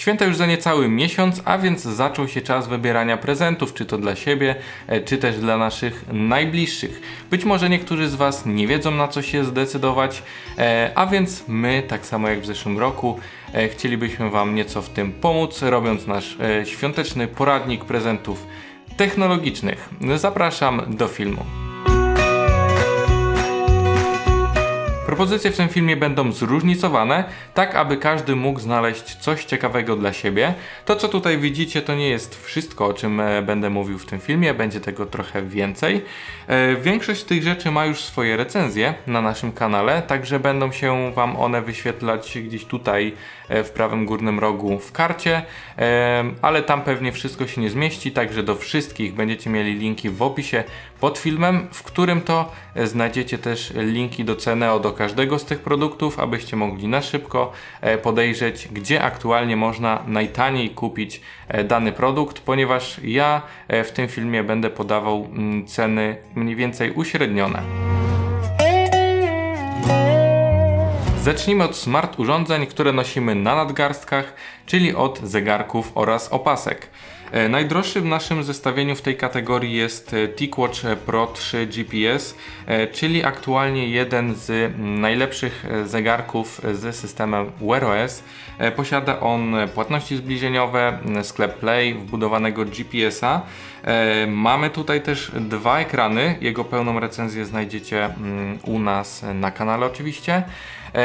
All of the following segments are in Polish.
Święta już za niecały miesiąc, a więc zaczął się czas wybierania prezentów, czy to dla siebie, e, czy też dla naszych najbliższych. Być może niektórzy z Was nie wiedzą na co się zdecydować, e, a więc my, tak samo jak w zeszłym roku, e, chcielibyśmy Wam nieco w tym pomóc, robiąc nasz świąteczny poradnik prezentów technologicznych. Zapraszam do filmu. Propozycje w tym filmie będą zróżnicowane, tak aby każdy mógł znaleźć coś ciekawego dla siebie. To, co tutaj widzicie, to nie jest wszystko, o czym e, będę mówił w tym filmie, będzie tego trochę więcej. E, Większość tych rzeczy ma już swoje recenzje na naszym kanale, także będą się Wam one wyświetlać gdzieś tutaj w prawym górnym rogu w karcie, e, ale tam pewnie wszystko się nie zmieści, także do wszystkich będziecie mieli linki w opisie pod filmem, w którym to e, znajdziecie też linki do Ceneo do każdego z tych produktów, abyście mogli na szybko e, podejrzeć, gdzie aktualnie można najtaniej kupić e, dany produkt, ponieważ ja e, w tym filmie będę podawał mm, ceny mniej więcej uśrednione. Zacznijmy od smart urządzeń, które nosimy na nadgarstkach, czyli od zegarków oraz opasek. E, Najdroższy w naszym zestawieniu w tej kategorii jest e, TicWatch Pro 3 GPS, e, czyli aktualnie jeden z mm, najlepszych zegarków ze systemem Wear OS. Posiada on płatności zbliżeniowe, sklep Play, wbudowanego GPS-a. Mamy tutaj też dwa ekrany. Jego pełną recenzję znajdziecie mm, u nas na kanale oczywiście.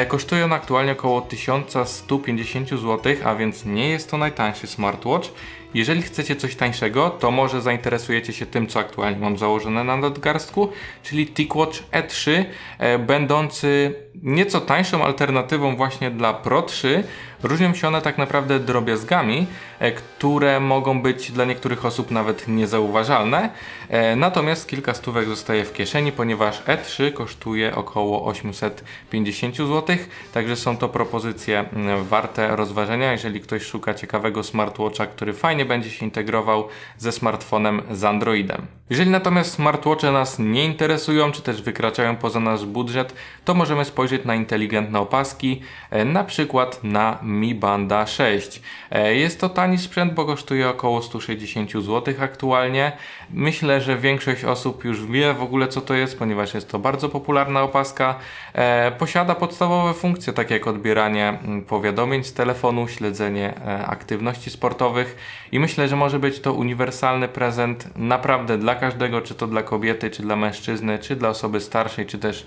Kosztuje on aktualnie około 1150 zł, a więc nie jest to najtańszy smartwatch. Jeżeli chcecie coś tańszego, to może zainteresujecie się tym, co aktualnie mam założone na nadgarstku, czyli TicWatch E3, e, będący nieco tańszą alternatywą właśnie dla Pro 3. Różnią się one tak naprawdę drobiazgami, e, które mogą być dla niektórych osób nawet niezauważalne. E, Natomiast kilka stówek zostaje w kieszeni, ponieważ E3 kosztuje około 850 zł. Także są to propozycje mm, warte rozważenia, jeżeli ktoś szuka ciekawego smartwatcha, który fajnie będzie się integrował ze smartfonem z Androidem. Jeżeli natomiast smartwatche nas nie interesują, czy też wykraczają poza nasz budżet, to możemy spojrzeć na inteligentne opaski, e, na przykład na Mi Banda 6. E, Jest to tani sprzęt, bo kosztuje około 160 zł aktualnie. Myślę, że większość osób już wie w ogóle co to jest, ponieważ jest to bardzo popularna opaska. E, Posiada podstawowe funkcje, takie jak odbieranie mm, powiadomień z telefonu, śledzenie e, aktywności sportowych i myślę, że może być to uniwersalny prezent naprawdę dla każdego, czy to dla kobiety, czy dla mężczyzny, czy dla osoby starszej, czy też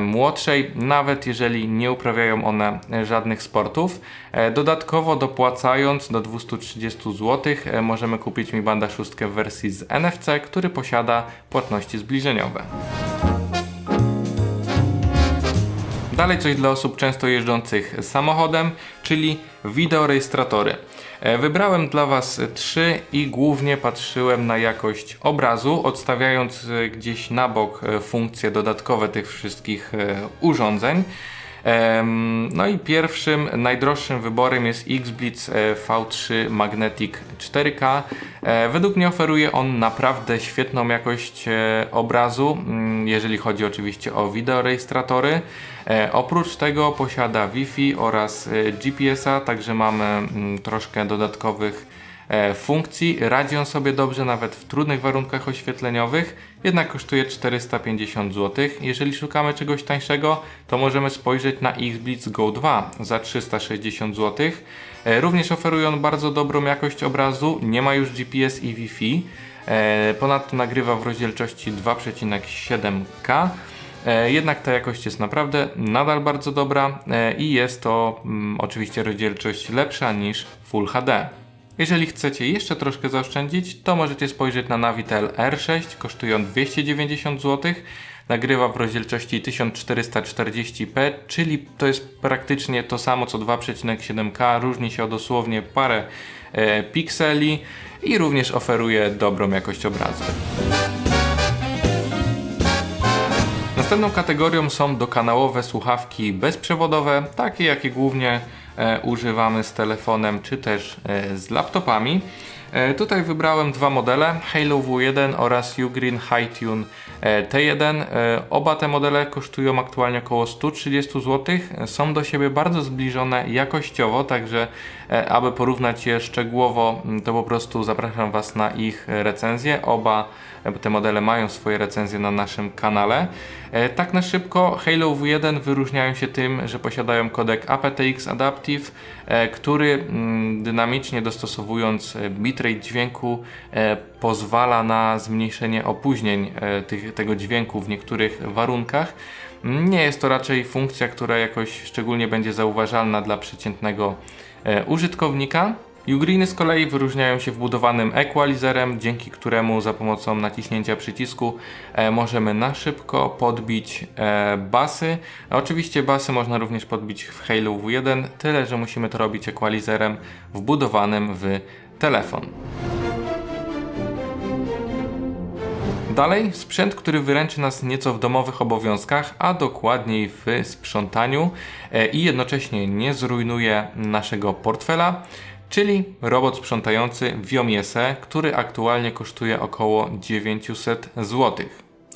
młodszej, nawet jeżeli nie uprawiają one e, żadnych sportów. E, dodatkowo dopłacając do 230 zł e, możemy kupić Mi Banda 6 w wersji z NFC, który posiada płatności zbliżeniowe. Dalej coś dla osób często jeżdżących samochodem, czyli wideorejestratory. E, Wybrałem dla Was trzy i głównie patrzyłem na jakość obrazu, odstawiając e, gdzieś na bok e, funkcje dodatkowe tych wszystkich urządzeń. No i pierwszym, najdroższym wyborem jest X-Blitz e, V3 Magnetic 4K. E, Według mnie oferuje on naprawdę świetną jakość e, obrazu, mm, jeżeli chodzi oczywiście o wideorejestratory. Oprócz tego posiada Wi-Fi oraz GPS-a, także mamy mm, troszkę dodatkowych funkcji. Radzi on sobie dobrze nawet w trudnych warunkach oświetleniowych, jednak kosztuje 450 zł. Jeżeli szukamy czegoś tańszego, to możemy spojrzeć na X-Blitz Go 2 za 360 zł. E, Również oferuje on bardzo dobrą jakość obrazu, nie ma już GPS i Wi-Fi. E, Ponadto nagrywa w rozdzielczości 2,7K. E, Jednak ta jakość jest naprawdę nadal bardzo dobra e, i jest to mm, oczywiście rozdzielczość lepsza niż Full HD. Jeżeli chcecie jeszcze troszkę zaoszczędzić, to możecie spojrzeć na Navitel R6, kosztują 290 zł. Nagrywa w rozdzielczości 1440p, czyli to jest praktycznie to samo co 2,7K, różni się o dosłownie parę e, pikseli i również oferuje dobrą jakość obrazu. Następną kategorią są dokanałowe słuchawki bezprzewodowe, takie jakie głównie używamy z telefonem czy też e, z laptopami. E, Tutaj wybrałem dwa modele, Halo W1 oraz Ugreen High Tune e, T1. E, Oba te modele kosztują aktualnie około 130 zł. Są do siebie bardzo zbliżone jakościowo, także e, aby porównać je szczegółowo, to po prostu zapraszam Was na ich recenzję. Oba e, te modele mają swoje recenzje na naszym kanale. E, Tak na szybko, Halo W1 wyróżniają się tym, że posiadają kodek aptX Adaptive, e, który mm, dynamicznie dostosowując e, bitrate dźwięku e, pozwala na zmniejszenie opóźnień tych, tego dźwięku w niektórych warunkach. Nie jest to raczej funkcja, która jakoś szczególnie będzie zauważalna dla przeciętnego użytkownika. Ugreeny z kolei wyróżniają się wbudowanym equalizerem, dzięki któremu za pomocą naciśnięcia przycisku e, możemy na szybko podbić e, basy. Oczywiście basy można również podbić w Halo W1, tyle że musimy to robić equalizerem wbudowanym w telefon. Dalej, sprzęt, który wyręczy nas nieco w domowych obowiązkach, a dokładniej w sprzątaniu e, i jednocześnie nie zrujnuje naszego portfela, czyli robot sprzątający Viomiese, który aktualnie kosztuje około 900 zł.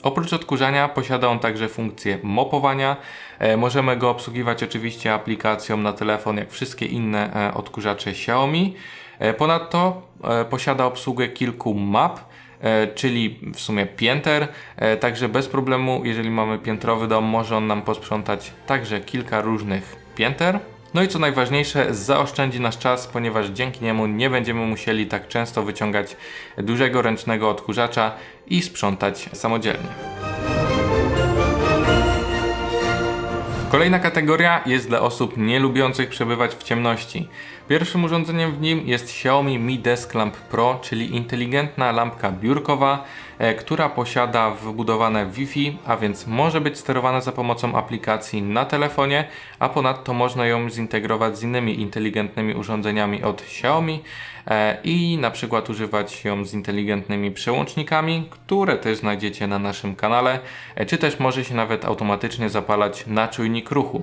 Oprócz odkurzania posiada on także funkcję mopowania. E, możemy go obsługiwać oczywiście aplikacją na telefon, jak wszystkie inne e, odkurzacze Xiaomi. E, ponadto posiada obsługę kilku map, czyli w sumie pięter, także bez problemu, jeżeli mamy piętrowy dom, może on nam posprzątać także kilka różnych pięter. No i co najważniejsze, zaoszczędzi nasz czas, ponieważ dzięki niemu nie będziemy musieli tak często wyciągać dużego ręcznego odkurzacza i sprzątać samodzielnie. Kolejna kategoria jest dla osób nie lubiących przebywać w ciemności. Pierwszym urządzeniem w nim jest Xiaomi Mi Desk Lamp Pro, czyli inteligentna lampka biurkowa, e, która posiada wbudowane Wi-Fi, a więc może być sterowana za pomocą aplikacji na telefonie, a ponadto można ją zintegrować z innymi inteligentnymi urządzeniami od Xiaomi i na przykład używać ją z inteligentnymi przełącznikami, które też znajdziecie na naszym kanale, e, czy też może się nawet automatycznie zapalać na czujnik ruchu.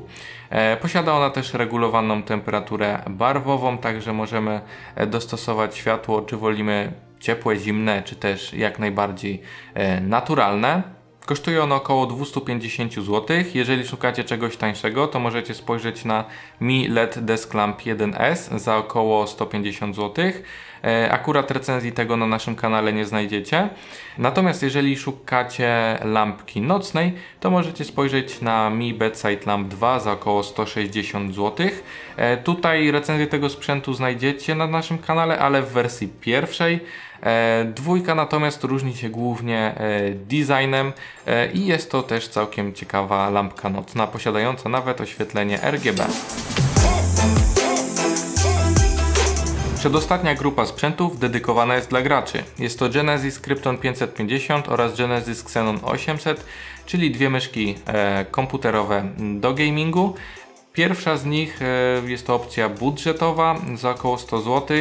E, Posiada ona też regulowaną temperaturę barwową, także możemy e, dostosować światło, czy wolimy ciepłe, zimne, czy też jak najbardziej e, naturalne. Kosztuje ono około 250 zł. Jeżeli szukacie czegoś tańszego, to możecie spojrzeć na Mi LED Desk Lamp 1S za około 150 zł. E, Akurat recenzji tego na naszym kanale nie znajdziecie. Natomiast jeżeli szukacie lampki nocnej, to możecie spojrzeć na Mi Bedside Lamp 2 za około 160 zł. E, Tutaj recenzję tego sprzętu znajdziecie na naszym kanale, ale w wersji pierwszej. E, Dwójka natomiast różni się głównie designem i jest to też całkiem ciekawa lampka nocna, posiadająca nawet oświetlenie RGB. Przedostatnia grupa sprzętów dedykowana jest dla graczy. Jest to Genesis Krypton 550 oraz Genesis Xenon 800, czyli dwie myszki e, komputerowe do gamingu. Pierwsza z nich e, jest to opcja budżetowa za około 100 zł.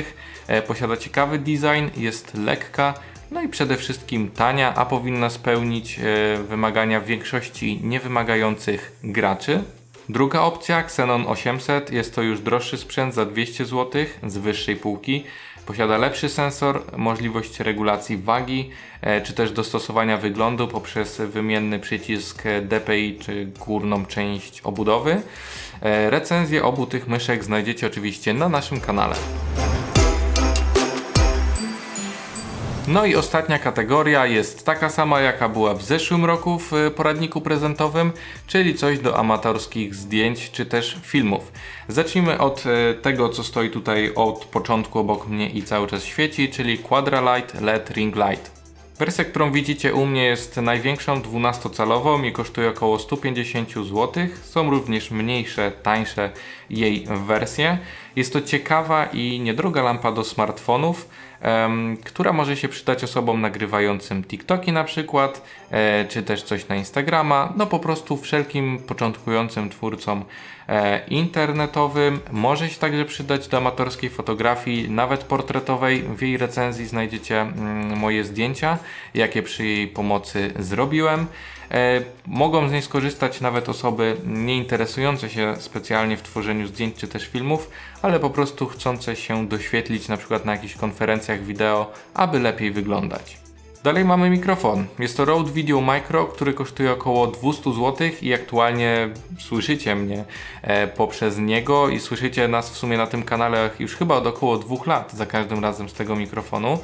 E, posiada ciekawy design, jest lekka, no i przede wszystkim tania, a powinna spełnić e, wymagania większości niewymagających graczy. Druga opcja, Xenon 800, jest to już droższy sprzęt za 200 zł z wyższej półki. Posiada lepszy sensor, możliwość regulacji wagi, e, czy też dostosowania wyglądu poprzez wymienny przycisk DPI czy górną część obudowy. E, Recenzję obu tych myszek znajdziecie oczywiście na naszym kanale. No i ostatnia kategoria jest taka sama, jaka była w zeszłym roku w y, poradniku prezentowym, czyli coś do amatorskich zdjęć czy też filmów. Zacznijmy od y, tego, co stoi tutaj od początku obok mnie i cały czas świeci, czyli Quadralight LED Ring Light. Wersja, którą widzicie u mnie jest największą 12-calową i kosztuje około 150 zł. Są również mniejsze, tańsze jej wersje. Jest to ciekawa i niedroga lampa do smartfonów, która może się przydać osobom nagrywającym TikToki na przykład, e, czy też coś na Instagrama, no po prostu wszelkim początkującym twórcom e, internetowym. Może się także przydać do amatorskiej fotografii, nawet portretowej. W jej recenzji znajdziecie mm, moje zdjęcia, jakie przy jej pomocy zrobiłem. E, mogą z niej skorzystać nawet osoby nie interesujące się specjalnie w tworzeniu zdjęć czy też filmów, po prostu chcące się doświetlić na przykład na jakichś konferencjach wideo, aby lepiej wyglądać. Dalej mamy mikrofon. Jest to Rode Video Micro, który kosztuje około 200 zł i aktualnie słyszycie mnie e, poprzez niego i słyszycie nas w sumie na tym kanale już chyba od około dwóch lat za każdym razem z tego mikrofonu.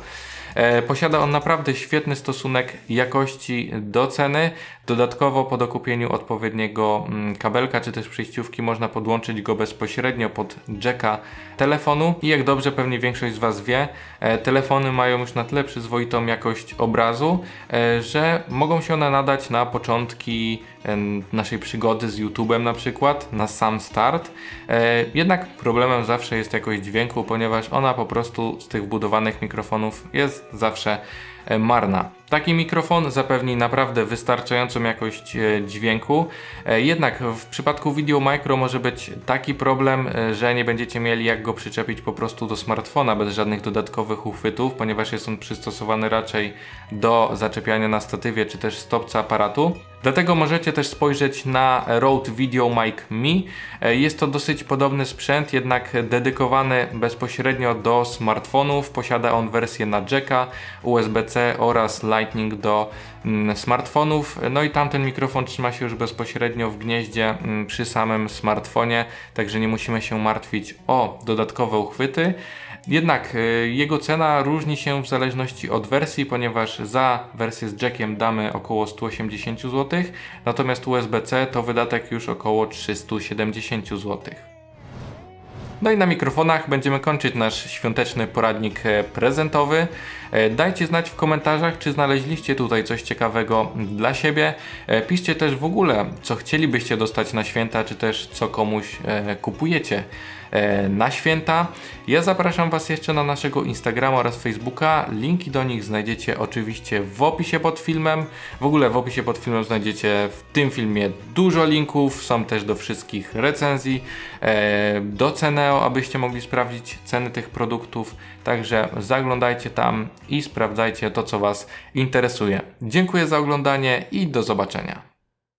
E, posiada on naprawdę świetny stosunek jakości do ceny. Dodatkowo po dokupieniu odpowiedniego mm, kabelka czy też przejściówki można podłączyć go bezpośrednio pod jacka telefonu i jak dobrze pewnie większość z Was wie, e, telefony mają już na tyle przyzwoitą jakość obrazu, e, że mogą się one nadać na początki naszej przygody z YouTube'em na przykład, na sam start. Jednak problemem zawsze jest jakość dźwięku, ponieważ ona po prostu z tych wbudowanych mikrofonów jest zawsze e, marna. Taki mikrofon zapewni naprawdę wystarczającą jakość e, dźwięku, e, jednak w przypadku Video Micro może być taki problem, e, że nie będziecie mieli jak go przyczepić po prostu do smartfona bez żadnych dodatkowych uchwytów, ponieważ jest on przystosowany raczej do zaczepiania na statywie czy też stopce aparatu. Dlatego możecie też spojrzeć na Rode Video Mic Mi. Jest to dosyć podobny sprzęt, jednak dedykowany bezpośrednio do smartfonów. Posiada on wersję na jacka, USB-C oraz Lightning do mm, smartfonów. No i tamten mikrofon trzyma się już bezpośrednio w gnieździe mm, przy samym smartfonie, także nie musimy się martwić o dodatkowe uchwyty. Jednak y, jego cena różni się w zależności od wersji, ponieważ za wersję z jackiem damy około 180 zł, natomiast USB-C to wydatek już około 370 zł. No i na mikrofonach będziemy kończyć nasz świąteczny poradnik e, prezentowy. E, Dajcie znać w komentarzach, czy znaleźliście tutaj coś ciekawego dla siebie. E, Piszcie też w ogóle, co chcielibyście dostać na święta, czy też co komuś kupujecie na święta. Ja zapraszam Was jeszcze na naszego Instagrama oraz Facebooka. Linki do nich znajdziecie oczywiście w opisie pod filmem. W ogóle w opisie pod filmem znajdziecie w tym filmie dużo linków. Są też do wszystkich recenzji, e, do Ceneo, abyście mogli sprawdzić ceny tych produktów. Także zaglądajcie tam i sprawdzajcie to, co Was interesuje. Dziękuję za oglądanie i do zobaczenia.